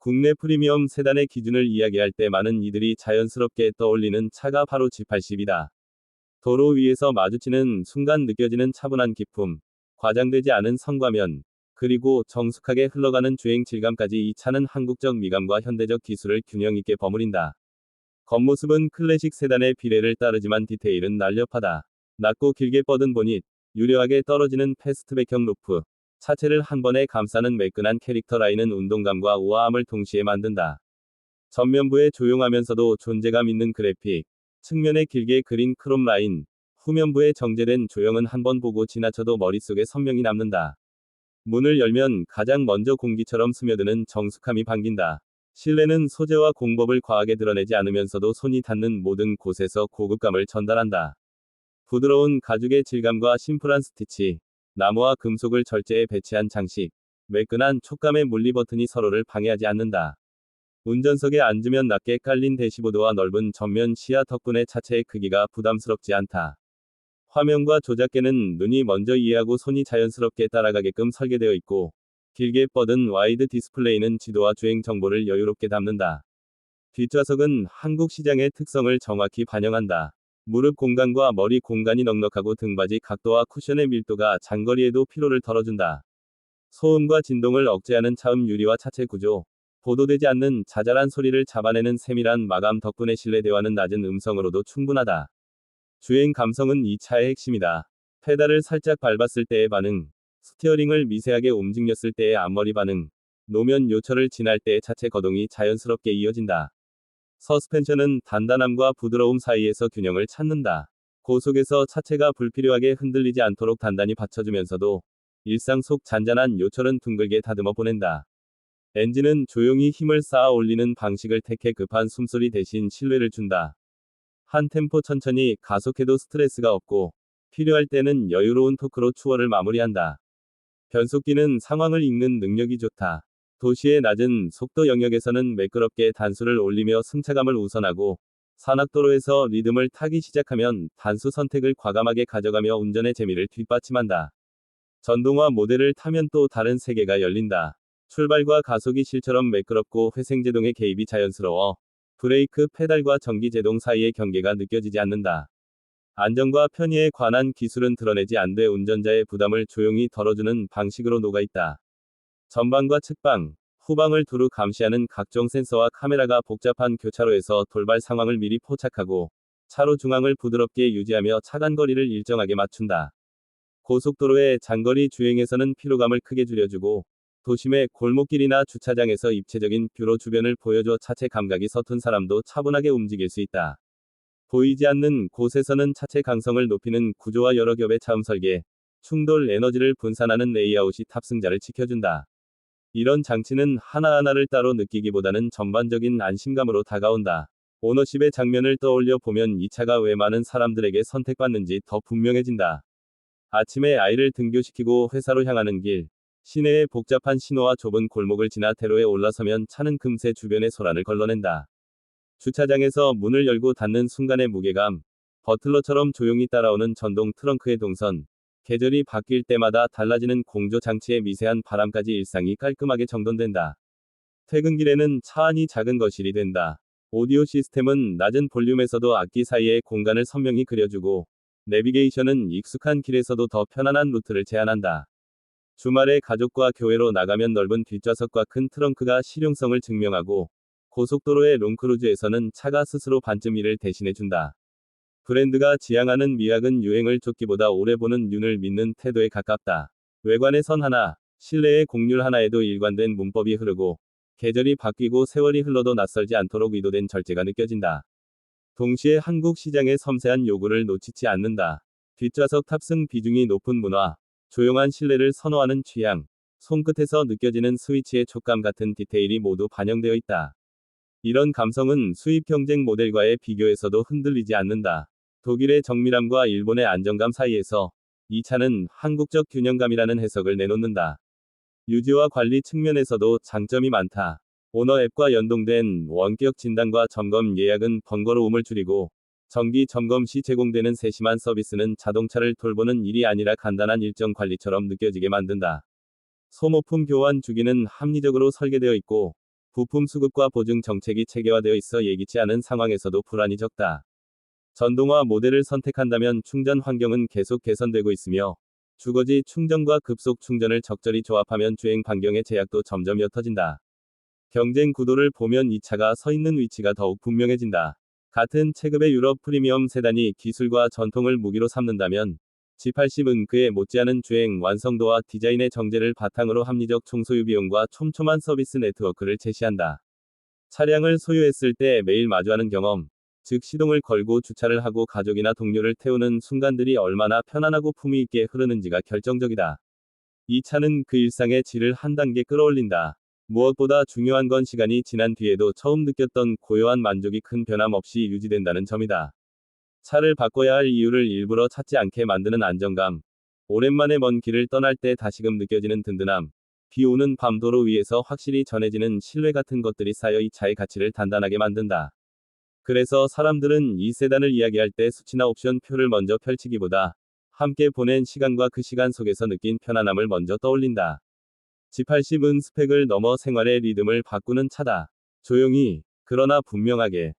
국내 프리미엄 세단의 기준을 이야기할 때 많은 이들이 자연스럽게 떠올리는 차가 바로 G80이다. 도로 위에서 마주치는 순간 느껴지는 차분한 기품, 과장되지 않은 성과면, 그리고 정숙하게 흘러가는 주행 질감까지 이 차는 한국적 미감과 현대적 기술을 균형 있게 버무린다. 겉모습은 클래식 세단의 비례를 따르지만 디테일은 날렵하다. 낮고 길게 뻗은 보닛, 유려하게 떨어지는 패스트백형 루프, 차체를 한 번에 감싸는 매끈한 캐릭터 라인은 운동감과 우아함을 동시에 만든다. 전면부에 조용하면서도 존재감 있는 그래픽, 측면에 길게 그린 크롬 라인, 후면부에 정제된 조형은 한 번 보고 지나쳐도 머릿속에 선명히 남는다. 문을 열면 가장 먼저 공기처럼 스며드는 정숙함이 반긴다. 실내는 소재와 공법을 과하게 드러내지 않으면서도 손이 닿는 모든 곳에서 고급감을 전달한다. 부드러운 가죽의 질감과 심플한 스티치, 나무와 금속을 절제해 배치한 장식, 매끈한 촉감의 물리 버튼이 서로를 방해하지 않는다. 운전석에 앉으면 낮게 깔린 대시보드와 넓은 전면 시야 덕분에 차체의 크기가 부담스럽지 않다. 화면과 조작계는 눈이 먼저 이해하고 손이 자연스럽게 따라가게끔 설계되어 있고, 길게 뻗은 와이드 디스플레이는 지도와 주행 정보를 여유롭게 담는다. 뒷좌석은 한국 시장의 특성을 정확히 반영한다. 무릎 공간과 머리 공간이 넉넉하고 등받이 각도와 쿠션의 밀도가 장거리에도 피로를 덜어준다. 소음과 진동을 억제하는 차음 유리와 차체 구조, 보도되지 않는 자잘한 소리를 잡아내는 세밀한 마감 덕분에 실내 대화는 낮은 음성으로도 충분하다. 주행 감성은 이 차의 핵심이다. 페달을 살짝 밟았을 때의 반응, 스티어링을 미세하게 움직였을 때의 앞머리 반응, 노면 요철을 지날 때의 차체 거동이 자연스럽게 이어진다. 서스펜션은 단단함과 부드러움 사이에서 균형을 찾는다. 고속에서 차체가 불필요하게 흔들리지 않도록 단단히 받쳐주면서도 일상 속 잔잔한 요철은 둥글게 다듬어 보낸다. 엔진은 조용히 힘을 쌓아 올리는 방식을 택해 급한 숨소리 대신 신뢰를 준다. 한 템포 천천히 가속해도 스트레스가 없고 필요할 때는 여유로운 토크로 추월을 마무리한다. 변속기는 상황을 읽는 능력이 좋다. 도시의 낮은 속도 영역에서는 매끄럽게 단수를 올리며 승차감을 우선하고 산악도로에서 리듬을 타기 시작하면 단수 선택을 과감하게 가져가며 운전의 재미를 뒷받침한다. 전동화 모델을 타면 또 다른 세계가 열린다. 출발과 가속이 실처럼 매끄럽고 회생제동의 개입이 자연스러워 브레이크 페달과 전기제동 사이의 경계가 느껴지지 않는다. 안전과 편의에 관한 기술은 드러내지 않되 운전자의 부담을 조용히 덜어주는 방식으로 녹아있다. 전방과 측방, 후방을 두루 감시하는 각종 센서와 카메라가 복잡한 교차로에서 돌발 상황을 미리 포착하고 차로 중앙을 부드럽게 유지하며 차간거리를 일정하게 맞춘다. 고속도로의 장거리 주행에서는 피로감을 크게 줄여주고 도심의 골목길이나 주차장에서 입체적인 뷰로 주변을 보여줘 차체 감각이 서툰 사람도 차분하게 움직일 수 있다. 보이지 않는 곳에서는 차체 강성을 높이는 구조와 여러 겹의 차음 설계, 충돌 에너지를 분산하는 레이아웃이 탑승자를 지켜준다. 이런 장치는 하나하나를 따로 느끼기보다는 전반적인 안심감으로 다가온다. 오너십의 장면을 떠올려 보면 이 차가 왜 많은 사람들에게 선택받는지 더 분명해진다. 아침에 아이를 등교시키고 회사로 향하는 길, 시내의 복잡한 신호와 좁은 골목을 지나 대로에 올라서면 차는 금세 주변의 소란을 걸러낸다. 주차장에서 문을 열고 닫는 순간의 무게감, 버틀러처럼 조용히 따라오는 전동 트렁크의 동선, 계절이 바뀔 때마다 달라지는 공조 장치의 미세한 바람까지 일상이 깔끔하게 정돈된다. 퇴근길에는 차 안이 작은 거실이 된다. 오디오 시스템은 낮은 볼륨에서도 악기 사이의 공간을 선명히 그려주고, 내비게이션은 익숙한 길에서도 더 편안한 루트를 제안한다. 주말에 가족과 교회로 나가면 넓은 뒷좌석과 큰 트렁크가 실용성을 증명하고, 고속도로의 롱크루즈에서는 차가 스스로 반쯤 일을 대신해준다. 브랜드가 지향하는 미학은 유행을 쫓기보다 오래 보는 윤을 믿는 태도에 가깝다. 외관의 선 하나, 실내의 곡률 하나에도 일관된 문법이 흐르고, 계절이 바뀌고 세월이 흘러도 낯설지 않도록 의도된 절제가 느껴진다. 동시에 한국 시장의 섬세한 요구를 놓치지 않는다. 뒷좌석 탑승 비중이 높은 문화, 조용한 실내를 선호하는 취향, 손끝에서 느껴지는 스위치의 촉감 같은 디테일이 모두 반영되어 있다. 이런 감성은 수입 경쟁 모델과의 비교에서도 흔들리지 않는다. 독일의 정밀함과 일본의 안정감 사이에서 이 차는 한국적 균형감이라는 해석을 내놓는다. 유지와 관리 측면에서도 장점이 많다. 오너 앱과 연동된 원격 진단과 점검 예약은 번거로움을 줄이고 정기 점검 시 제공되는 세심한 서비스는 자동차를 돌보는 일이 아니라 간단한 일정 관리처럼 느껴지게 만든다. 소모품 교환 주기는 합리적으로 설계되어 있고 부품 수급과 보증 정책이 체계화되어 있어 예기치 않은 상황에서도 불안이 적다. 전동화 모델을 선택한다면 충전 환경은 계속 개선되고 있으며 주거지 충전과 급속 충전을 적절히 조합하면 주행 반경의 제약도 점점 옅어진다. 경쟁 구도를 보면 이 차가 서 있는 위치가 더욱 분명해진다. 같은 체급의 유럽 프리미엄 세단이 기술과 전통을 무기로 삼는다면 G80은 그에 못지않은 주행 완성도와 디자인의 정제를 바탕으로 합리적 총소유 비용과 촘촘한 서비스 네트워크를 제시한다. 차량을 소유했을 때 매일 마주하는 경험, 즉 시동을 걸고 주차를 하고 가족이나 동료를 태우는 순간들이 얼마나 편안하고 품위 있게 흐르는지가 결정적이다. 이 차는 그 일상의 질을 한 단계 끌어올린다. 무엇보다 중요한 건 시간이 지난 뒤에도 처음 느꼈던 고요한 만족이 큰 변함 없이 유지된다는 점이다. 차를 바꿔야 할 이유를 일부러 찾지 않게 만드는 안정감. 오랜만에 먼 길을 떠날 때 다시금 느껴지는 든든함. 비 오는 밤 도로 위에서 확실히 전해지는 신뢰 같은 것들이 쌓여 이 차의 가치를 단단하게 만든다. 그래서 사람들은 이 세단을 이야기할 때 수치나 옵션 표를 먼저 펼치기보다 함께 보낸 시간과 그 시간 속에서 느낀 편안함을 먼저 떠올린다. G80은 스펙을 넘어 생활의 리듬을 바꾸는 차다. 조용히, 그러나 분명하게,